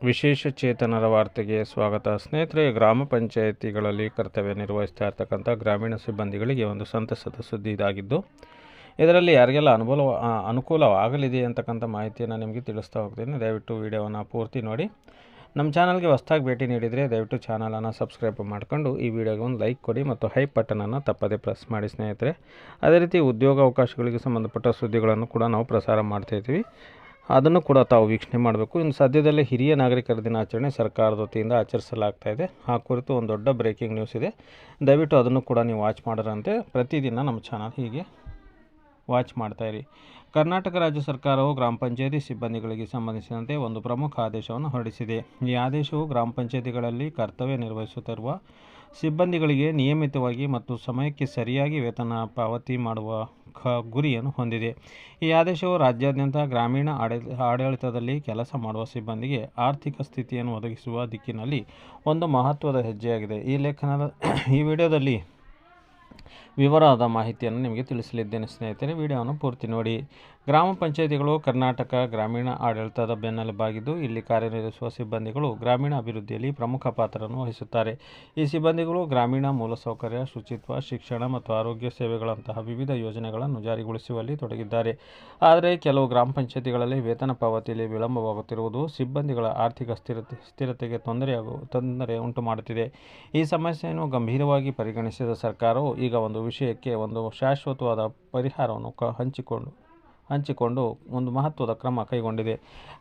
ವಿಶೇಷ ಚೇತನರ ವಾರ್ತೆಗೆ ಸ್ವಾಗತ. ಸ್ನೇಹಿತರೆ, ಗ್ರಾಮ ಪಂಚಾಯಿತಿಗಳಲ್ಲಿ ಕರ್ತವ್ಯ ನಿರ್ವಹಿಸ್ತಾ ಇರ್ತಕ್ಕಂಥ ಗ್ರಾಮೀಣ ಸಿಬ್ಬಂದಿಗಳಿಗೆ ಒಂದು ಸಂತಸದ ಸುದ್ದಿ ಇದಾಗಿದ್ದು, ಇದರಲ್ಲಿ ಯಾರಿಗೆಲ್ಲ ಅನುಭವ ಅನುಕೂಲವಾಗಲಿದೆ ಅಂತಕ್ಕಂಥ ಮಾಹಿತಿಯನ್ನು ನಿಮಗೆ ತಿಳಿಸ್ತಾ ಹೋಗ್ತೀನಿ. ದಯವಿಟ್ಟು ವಿಡಿಯೋವನ್ನು ಪೂರ್ತಿ ನೋಡಿ. ನಮ್ಮ ಚಾನಲ್ಗೆ ಹೊಸ್ದಾಗಿ ಭೇಟಿ ನೀಡಿದರೆ ದಯವಿಟ್ಟು ಚಾನಲನ್ನು ಸಬ್ಸ್ಕ್ರೈಬ್ ಮಾಡ್ಕೊಂಡು ಈ ವಿಡಿಯೋಗೆ ಒಂದು ಲೈಕ್ ಕೊಡಿ ಮತ್ತು ಹೈ ಬಟನನ್ನು ತಪ್ಪದೇ ಪ್ರೆಸ್ ಮಾಡಿ ಸ್ನೇಹಿತರೆ. ಅದೇ ರೀತಿ ಉದ್ಯೋಗ ಅವಕಾಶಗಳಿಗೆ ಸಂಬಂಧಪಟ್ಟ ಸುದ್ದಿಗಳನ್ನು ಕೂಡ ನಾವು ಪ್ರಸಾರ ಮಾಡ್ತಾಯಿದ್ದೀವಿ ಅದನ್ನು ಕೂಡ ತಾವು ವೀಕ್ಷಣೆ ಮಾಡಬೇಕು. ಇನ್ನು ಸದ್ಯದಲ್ಲೇ ಹಿರಿಯ ನಾಗರಿಕರ ದಿನಾಚರಣೆ ಸರ್ಕಾರದ ವತಿಯಿಂದ ಆಚರಿಸಲಾಗ್ತಾ ಇದೆ. ಆ ಕುರಿತು ಒಂದು ದೊಡ್ಡ ಬ್ರೇಕಿಂಗ್ ನ್ಯೂಸ್ ಇದೆ. ದಯವಿಟ್ಟು ಅದನ್ನು ಕೂಡ ನೀವು ವಾಚ್ ಮಾಡೋರಂತೆ. ಪ್ರತಿದಿನ ನಮ್ಮ ಚಾನಲ್ ಹೀಗೆ ವಾಚ್ ಮಾಡ್ತಾಯಿರಿ ಕರ್ನಾಟಕ ರಾಜ್ಯ ಸರ್ಕಾರವು ಗ್ರಾಮ ಪಂಚಾಯತಿ ಸಿಬ್ಬಂದಿಗಳಿಗೆ ಸಂಬಂಧಿಸಿದಂತೆ ಒಂದು ಪ್ರಮುಖ ಆದೇಶವನ್ನು ಹೊರಡಿಸಿದೆ. ಈ ಆದೇಶವು ಗ್ರಾಮ ಪಂಚಾಯತಿಗಳಲ್ಲಿ ಕರ್ತವ್ಯ ನಿರ್ವಹಿಸುತ್ತಿರುವ ಸಿಬ್ಬಂದಿಗಳಿಗೆ ನಿಯಮಿತವಾಗಿ ಮತ್ತು ಸಮಯಕ್ಕೆ ಸರಿಯಾಗಿ ವೇತನ ಪಾವತಿ ಮಾಡುವ ಗುರಿಯನ್ನು ಹೊಂದಿದೆ. ಈ ಆದೇಶವು ರಾಜ್ಯಾದ್ಯಂತ ಗ್ರಾಮೀಣ ಆಡಳಿ, ಆಡಳಿತದಲ್ಲಿ ಕೆಲಸ ಮಾಡುವ ಸಿಬ್ಬಂದಿಗೆ ಆರ್ಥಿಕ ಸ್ಥಿತಿಯನ್ನು ಒದಗಿಸುವ ದಿಕ್ಕಿನಲ್ಲಿ ಒಂದು ಮಹತ್ವದ ಹೆಜ್ಜೆಯಾಗಿದೆ. ಈ ಲೇಖನದ, ಈ ವಿಡಿಯೋದಲ್ಲಿ ವಿವರವಾದ ಮಾಹಿತಿಯನ್ನು ನಿಮಗೆ ತಿಳಿಸಲಿದ್ದೇನೆ ಸ್ನೇಹಿತರೆ. ವಿಡಿಯೋವನ್ನು ಪೂರ್ತಿ ನೋಡಿ. ಗ್ರಾಮ ಪಂಚಾಯಿತಿಗಳು ಕರ್ನಾಟಕ ಗ್ರಾಮೀಣ ಆಡಳಿತದ ಬೆನ್ನೆಲುಬಾಗಿದ್ದು, ಇಲ್ಲಿ ಕಾರ್ಯನಿರ್ವಹಿಸುವ ಸಿಬ್ಬಂದಿಗಳು ಗ್ರಾಮೀಣ ಅಭಿವೃದ್ಧಿಯಲ್ಲಿ ಪ್ರಮುಖ ಪಾತ್ರವನ್ನು ವಹಿಸುತ್ತಾರೆ. ಈ ಸಿಬ್ಬಂದಿಗಳು ಗ್ರಾಮೀಣ ಮೂಲಸೌಕರ್ಯ, ಶುಚಿತ್ವ, ಶಿಕ್ಷಣ ಮತ್ತು ಆರೋಗ್ಯ ಸೇವೆಗಳಂತಹ ವಿವಿಧ ಯೋಜನೆಗಳನ್ನು ಜಾರಿಗೊಳಿಸುವಲ್ಲಿ ತೊಡಗಿದ್ದಾರೆ. ಆದರೆ ಕೆಲವು ಗ್ರಾಮ ಪಂಚಾಯಿತಿಗಳಲ್ಲಿ ವೇತನ ಪಾವತಿಯಲ್ಲಿ ವಿಳಂಬವಾಗುತ್ತಿರುವುದು ಸಿಬ್ಬಂದಿಗಳ ಆರ್ಥಿಕ ಸ್ಥಿರತೆ, ಸ್ಥಿರತೆಗೆ ತೊಂದರೆಯಾಗುವ ತೊಂದರೆ ಉಂಟು ಮಾಡುತ್ತಿದೆ ಈ ಸಮಸ್ಯೆಯನ್ನು ಗಂಭೀರವಾಗಿ ಪರಿಗಣಿಸಿದ ಸರ್ಕಾರವು ಈಗ ಒಂದು ವಿಷಯಕ್ಕೆ ಒಂದು ಶಾಶ್ವತವಾದ ಪರಿಹಾರವನ್ನು ಕ ಹಂಚಿಕೊಂಡು ಹಂಚಿಕೊಂಡು ಒಂದು ಮಹತ್ವದ ಕ್ರಮ ಕೈಗೊಂಡಿದೆ.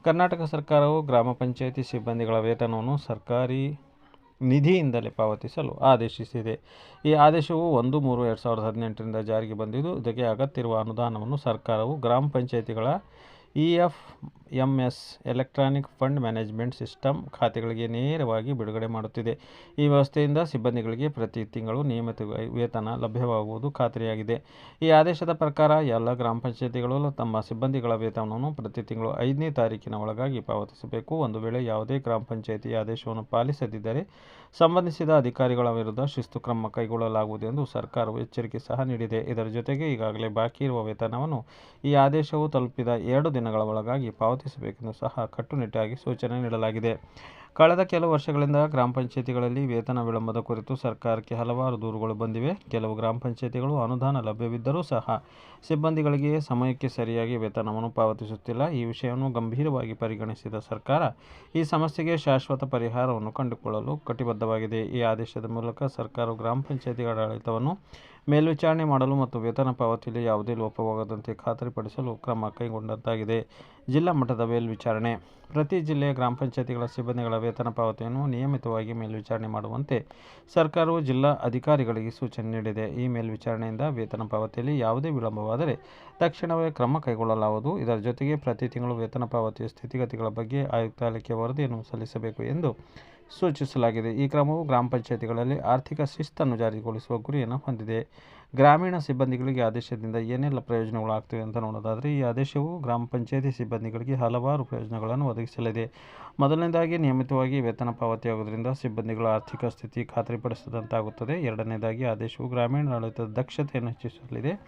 ಕರ್ನಾಟಕ ಸರ್ಕಾರವು ಗ್ರಾಮ ಪಂಚಾಯಿತಿ ಸಿಬ್ಬಂದಿಗಳ ವೇತನವನ್ನು ಸರ್ಕಾರಿ ನಿಧಿಯಿಂದಲೇ ಪಾವತಿಸಲು ಆದೇಶಿಸಿದೆ. ಈ ಆದೇಶವು ಒಂದು ಮೂರು ಎರಡು ಸಾವಿರದ ಹದಿನೆಂಟರಿಂದ ಜಾರಿಗೆ ಬಂದಿದ್ದು, ಇದಕ್ಕೆ ಅಗತ್ಯವಿರುವ ಅನುದಾನವನ್ನು ಸರ್ಕಾರವು ಗ್ರಾಮ ಪಂಚಾಯಿತಿಗಳ E F M S electronic fund management system ಖಾತೆಗಳಿಗೆ ನೇರವಾಗಿ ಬಿಡುಗಡೆ ಮಾಡುತ್ತಿದೆ. ಈ ವ್ಯವಸ್ಥೆಯಿಂದ ಸಿಬ್ಬಂದಿಗಳಿಗೆ ಪ್ರತಿ ತಿಂಗಳು ನಿಯಮಿತ ವೇತನ ಲಭ್ಯವಾಗುವುದು ಖಾತರಿಯಾಗಿದೆ. ಈ ಆದೇಶದ ಪ್ರಕಾರ ಎಲ್ಲ ಗ್ರಾಮ ಪಂಚಾಯಿತಿಗಳು ತಮ್ಮ ಸಿಬ್ಬಂದಿಗಳ ವೇತನವನ್ನು ಪ್ರತಿ ತಿಂಗಳು ಐದನೇ ತಾರೀಕಿನ ಒಳಗಾಗಿ ಪಾವತಿಸಬೇಕು. ಒಂದು ವೇಳೆ ಯಾವುದೇ ಗ್ರಾಮ ಪಂಚಾಯಿತಿ ಆದೇಶವನ್ನು ಪಾಲಿಸದಿದ್ದರೆ ಸಂಬಂಧಿಸಿದ ಅಧಿಕಾರಿಗಳ ವಿರುದ್ಧ ಶಿಸ್ತು ಕ್ರಮ ಕೈಗೊಳ್ಳಲಾಗುವುದು ಎಂದು ಸರ್ಕಾರವು ಎಚ್ಚರಿಕೆ ಸಹ ನೀಡಿದೆ. ಇದರ ಜೊತೆಗೆ ಈಗಾಗಲೇ ಬಾಕಿ ಇರುವ ವೇತನವನ್ನು ಈ ಆದೇಶವು ತಲುಪಿದ ಎರಡು ದಿನಗಳ ಒಳಗಾಗಿ ಪಾವತಿಸಬೇಕೆಂದು ಸಹ ಕಟ್ಟುನಿಟ್ಟಾಗಿ ಸೂಚನೆ ನೀಡಲಾಗಿದೆ. ಕಳೆದ ಕೆಲವು ವರ್ಷಗಳಿಂದ ಗ್ರಾಮ ಪಂಚಾಯಿತಿಗಳಲ್ಲಿ ವೇತನ ವಿಳಂಬದ ಕುರಿತು ಸರ್ಕಾರಕ್ಕೆ ಹಲವಾರು ದೂರುಗಳು ಬಂದಿವೆ. ಕೆಲವು ಗ್ರಾಮ ಪಂಚಾಯಿತಿಗಳು ಅನುದಾನ ಲಭ್ಯವಿದ್ದರೂ ಸಹ ಸಿಬ್ಬಂದಿಗಳಿಗೆ ಸಮಯಕ್ಕೆ ಸರಿಯಾಗಿ ವೇತನವನ್ನು ಪಾವತಿಸುತ್ತಿಲ್ಲ. ಈ ವಿಷಯವನ್ನು ಗಂಭೀರವಾಗಿ ಪರಿಗಣಿಸಿದ ಸರ್ಕಾರ ಈ ಸಮಸ್ಯೆಗೆ ಶಾಶ್ವತ ಪರಿಹಾರವನ್ನು ಕಂಡುಕೊಳ್ಳಲು ಕಟಿಬದ್ಧವಾಗಿದೆ. ಈ ಆದೇಶದ ಮೂಲಕ ಸರ್ಕಾರವು ಗ್ರಾಮ ಪಂಚಾಯಿತಿಗಳ ಆಡಳಿತವನ್ನು ಮೇಲ್ವಿಚಾರಣೆ ಮಾಡಲು ಮತ್ತು ವೇತನ ಪಾವತಿಯಲ್ಲಿ ಯಾವುದೇ ಲೋಪವಾಗದಂತೆ ಖಾತರಿಪಡಿಸಲು ಕ್ರಮ ಕೈಗೊಂಡಂತಾಗಿದೆ. ಜಿಲ್ಲಾ ಮಟ್ಟದ ಮೇಲ್ವಿಚಾರಣೆ. ಪ್ರತಿ ಜಿಲ್ಲೆಯ ಗ್ರಾಮ ಪಂಚಾಯಿತಿಗಳ ಸಿಬ್ಬಂದಿಗಳ ವೇತನ ಪಾವತಿಯನ್ನು ನಿಯಮಿತವಾಗಿ ಮೇಲ್ವಿಚಾರಣೆ ಮಾಡುವಂತೆ ಸರ್ಕಾರವು ಜಿಲ್ಲಾ ಅಧಿಕಾರಿಗಳಿಗೆ ಸೂಚನೆ ನೀಡಿದೆ. ಈ ಮೇಲ್ವಿಚಾರಣೆಯಿಂದ ವೇತನ ಪಾವತಿಯಲ್ಲಿ ಯಾವುದೇ ವಿಳಂಬವಾದರೆ ತಕ್ಷಣವೇ ಕ್ರಮ ಕೈಗೊಳ್ಳಲಾಗುವುದು ಇದರ ಜೊತೆಗೆ ಪ್ರತಿ ತಿಂಗಳು ವೇತನ ಪಾವತಿಯ ಸ್ಥಿತಿಗತಿಗಳ ಬಗ್ಗೆ ಆಯುಕ್ತಾಲಯಕ್ಕೆ ವರದಿಯನ್ನು ಸಲ್ಲಿಸಬೇಕು ಎಂದು ಸೂಚಿಸಲಾಗಿದೆ. ಈ ಕ್ರಮವು ಗ್ರಾಮ ಪಂಚಾಯಿತಿಗಳಲ್ಲಿ ಆರ್ಥಿಕ ಶಿಸ್ತನ್ನು ಜಾರಿಗೊಳಿಸುವ ಗುರಿಯನ್ನು ಹೊಂದಿದೆ. ಗ್ರಾಮೀಣ ಸಿಬ್ಬಂದಿಗಳಿಗೆ ಆದೇಶದಿಂದ ಏನೆಲ್ಲ ಪ್ರಯೋಜನಗಳು ಆಗ್ತಿವೆ ಅಂತ ನೋಡೋದಾದರೆ, ಈ ಆದೇಶವು ಗ್ರಾಮ ಪಂಚಾಯಿತಿ ಸಿಬ್ಬಂದಿಗಳಿಗೆ ಹಲವಾರು ಪ್ರಯೋಜನಗಳನ್ನು ಒದಗಿಸಲಿದೆ. ಮೊದಲನೇದಾಗಿ, ನಿಯಮಿತವಾಗಿ ವೇತನ ಪಾವತಿಯಾಗುವುದರಿಂದ ಸಿಬ್ಬಂದಿಗಳ ಆರ್ಥಿಕ ಸ್ಥಿತಿ ಖಾತ್ರಿಪಡಿಸಿದಂತಾಗುತ್ತದೆ. ಎರಡನೇದಾಗಿ, ಆದೇಶವು ಗ್ರಾಮೀಣ ಆಡಳಿತದ ದಕ್ಷತೆಯನ್ನು ಹೆಚ್ಚಿಸಲಿದೆ.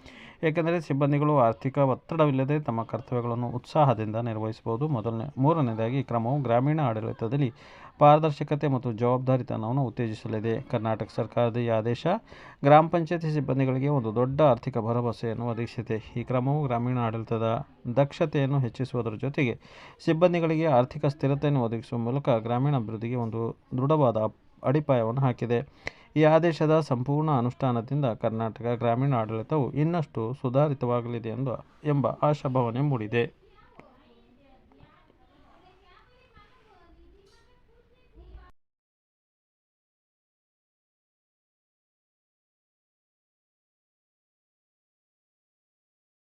ಏಕೆಂದರೆ, ಸಿಬ್ಬಂದಿಗಳು ಆರ್ಥಿಕ ಒತ್ತಡವಿಲ್ಲದೆ ತಮ್ಮ ಕರ್ತವ್ಯಗಳನ್ನು ಉತ್ಸಾಹದಿಂದ ನಿರ್ವಹಿಸಬಹುದು. ಮೊದಲನೇ, ಮೂರನೇದಾಗಿ ಕ್ರಮವು ಗ್ರಾಮೀಣ ಆಡಳಿತದಲ್ಲಿ ಪಾರದರ್ಶಕತೆ ಮತ್ತು ಜವಾಬ್ದಾರಿತನವನ್ನು ಉತ್ತೇಜಿಸಲಿದೆ. ಕರ್ನಾಟಕ ಸರ್ಕಾರದ ಈ ಆದೇಶ ಗ್ರಾಮ ಪಂಚಾಯತಿ ಸಿಬ್ಬಂದಿಗಳಿಗೆ ಒಂದು ದೊಡ್ಡ ಆರ್ಥಿಕ ಭರವಸೆಯನ್ನು ಒದಗಿಸಿದೆ ಈ ಕ್ರಮವು ಗ್ರಾಮೀಣ ಆಡಳಿತದ ದಕ್ಷತೆಯನ್ನು ಹೆಚ್ಚಿಸುವುದರ ಜೊತೆಗೆ ಸಿಬ್ಬಂದಿಗಳಿಗೆ ಆರ್ಥಿಕ ಸ್ಥಿರತೆಯನ್ನು ಒದಗಿಸುವ ಮೂಲಕ ಗ್ರಾಮೀಣ ಅಭಿವೃದ್ಧಿಗೆ ಒಂದು ದೃಢವಾದ ಅಡಿಪಾಯವನ್ನು ಹಾಕಿದೆ. ಈ ಆದೇಶದ ಸಂಪೂರ್ಣ ಅನುಷ್ಠಾನದಿಂದ ಕರ್ನಾಟಕ ಗ್ರಾಮೀಣ ಆಡಳಿತವು ಇನ್ನಷ್ಟು ಸುಧಾರಿತವಾಗಲಿದೆ ಎಂದು, ಎಂಬ ಆಶಾಭಾವನೆ ಮೂಡಿದೆ.